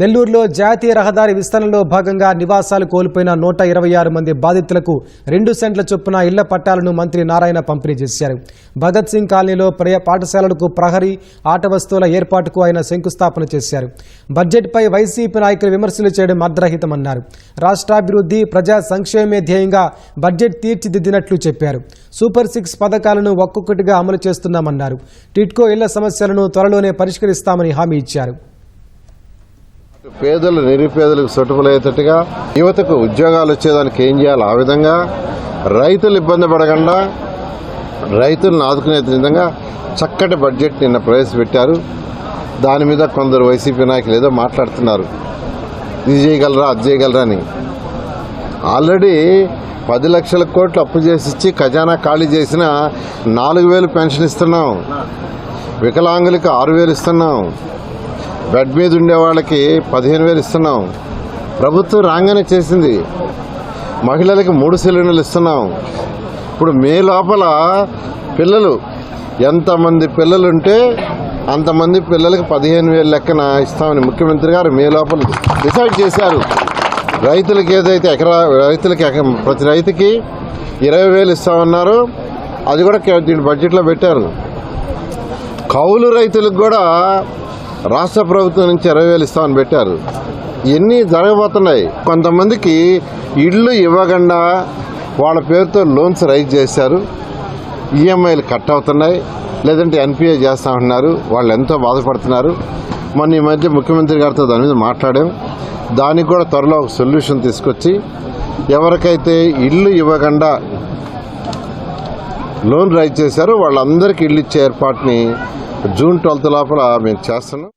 నెల్లూరులో జాతీయ రహదారి విస్తరణలో భాగంగా నివాసాలు కోల్పోయిన నూట ఇరవై ఆరు మంది బాధితులకు రెండు సెంట్ల చొప్పున ఇళ్ళ పట్టాలను మంత్రి నారాయణ పంపిణీ చేశారు. భగత్ సింగ్ కాలనీలో ప్రయ పాఠశాలలకు ప్రహరీ ఆట వస్తువుల ఏర్పాటుకు ఆయన శంకుస్థాపన చేశారు. బడ్జెట్పై వైసీపీ నాయకులు విమర్శలు చేయడం అర్ధరహితమన్నారు. రాష్ట్రాభివృద్ధి ప్రజా సంక్షేమే ధ్యేయంగా బడ్జెట్ తీర్చిదిద్దినట్లు చెప్పారు. సూపర్ సిక్స్ పథకాలను ఒక్కొక్కటిగా అమలు చేస్తున్నామన్నారు. టిట్కో ఇళ్ళ సమస్యలను త్వరలోనే పరిష్కరిస్తామని హామీ ఇచ్చారు. పేదలు నిరుపేదలకు సుటపులయ్యేటట్టుగా యువతకు ఉద్యోగాలు వచ్చేదానికి ఏం చేయాలి? ఆ విధంగా రైతులు ఇబ్బంది పడకుండా రైతులను ఆదుకునే విధంగా చక్కటి బడ్జెట్ నిన్న ప్రవేశపెట్టారు. దాని మీద కొందరు వైసీపీ నాయకులు ఏదో మాట్లాడుతున్నారు. ఇది చేయగలరా అది చేయగలరా అని. ఆల్రెడీ పది లక్షల కోట్లు అప్పు చేసి ఇచ్చి ఖజానా ఖాళీ చేసిన నాలుగు వేలు పెన్షన్ ఇస్తున్నాం. వికలాంగులకు ఆరు వేలు ఇస్తున్నాం. బెడ్ మీద ఉండే వాళ్ళకి పదిహేను వేలు ఇస్తున్నాం. ప్రభుత్వం రాగానే చేసింది. మహిళలకి మూడు సిలిండర్లు ఇస్తున్నాం. ఇప్పుడు మే లోపల పిల్లలు ఎంతమంది పిల్లలు ఉంటే అంతమంది పిల్లలకు పదిహేను వేలు లెక్కన ఇస్తామని ముఖ్యమంత్రి గారు మే లోపల డిసైడ్ చేశారు. రైతులకు ఏదైతే ఎకరా రైతులకి ఎక- ప్రతి రైతుకి ఇరవై వేలు ఇస్తామన్నారు. అది కూడా దీని బడ్జెట్లో పెట్టారు. కౌలు రైతులకు కూడా రాష్ట్ర ప్రభుత్వం నుంచి ఇరవై వేలు ఇస్తామని పెట్టారు. ఇవన్నీ జరగబోతున్నాయి? కొంతమందికి ఇళ్ళు ఇవ్వకుండా వాళ్ళ పేరుతో లోన్స్ రైజ్ చేశారు. ఈఎంఐలు కట్ అవుతున్నాయి. లేదంటే ఎన్పిఏ చేస్తామంటున్నారు వాళ్ళు ఎంతో బాధపడుతున్నారు. మొన్న ఈ మధ్య ముఖ్యమంత్రి గారితో దాని మీద మాట్లాడాం. దానికి కూడా త్వరలో ఒక సొల్యూషన్ తీసుకొచ్చి ఎవరికైతే ఇల్లు ఇవ్వకుండా లోన్ రైజ్ చేశారో వాళ్ళందరికీ ఇల్లు ఇచ్చే ఏర్పాటుని జూన్ ట్వెల్త్ లోపల మేము చేస్తున్నాం.